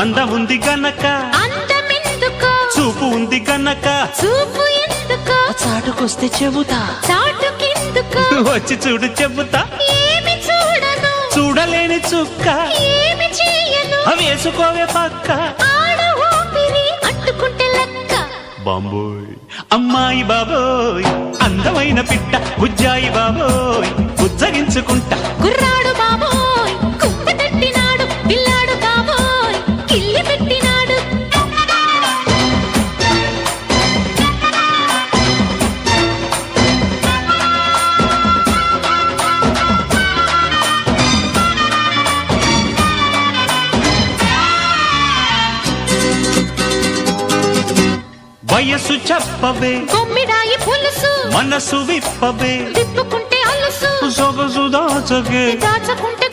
అందముంది గనక. అందమెందుకో? చూపు ఉంది గనక. చూపు ఎందుకో? చాటుకొస్తే చెబుతా. చాటుకెందుకో? వచ్చి చూడు చెబుతా. ఏమి చూడను? చూడలేని చుక్క. ఏమి చేయను? వేసుకోవే పక్క. ఆడ ఊపిరి అంటుకుంటే లెక్క. బాంబోయ్ అమ్మాయి బాబోయ్ అందమైన పిట్ట బుజ్జాయి బాబోయ్ బుజ్జగించుకుంటా. వయసు చెప్పవే. కొమ్మిడాయి పులుసు. మనసు విప్పవే. తిప్పుకుంటే అలుసు. సొగసు దాచగే దాచుకుంటే